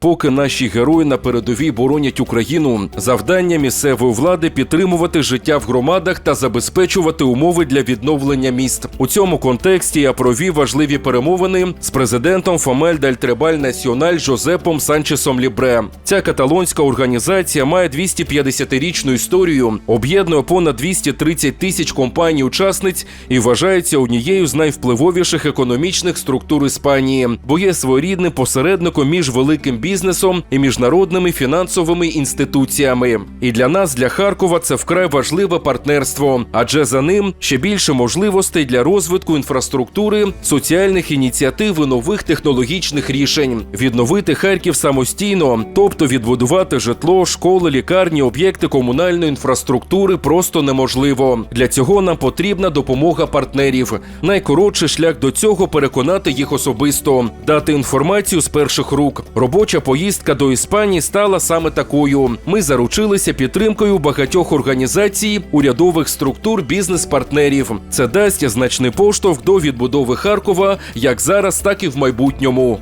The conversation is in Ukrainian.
Поки наші герої на передовій боронять Україну, завдання місцевої влади підтримувати життя в громадах та забезпечувати умови для відновлення міст. У цьому контексті я провів важливі перемовини з президентом Фомель Дель Требаль Національ Жозепом Санчесом Лібре. Ця каталонська організація має 250-річну історію, об'єднує понад 230 тисяч компаній-учасниць і вважається однією з найвпливовіших економічних структур Іспанії, бо є своєрідним посередником між великим бізнесом і міжнародними фінансовими інституціями. І для нас, для Харкова, це вкрай важливе партнерство, адже за ним ще більше можливостей для розвитку інфраструктури, соціальних ініціатив і нових технологічних рішень, відновити Харків самостійно, тобто відбудувати житло, школи, лікарні, об'єкти комунальної інфраструктури просто неможливо. Для цього нам потрібна допомога партнерів. Найкоротший шлях до цього переконати їх особисто, дати інформацію з перших рук. Робоча поїздка до Іспанії стала саме такою. Ми заручилися підтримкою багатьох організацій, урядових структур, бізнес-партнерів. Це дасть значний поштовх до відбудови Харкова як зараз, так і в майбутньому.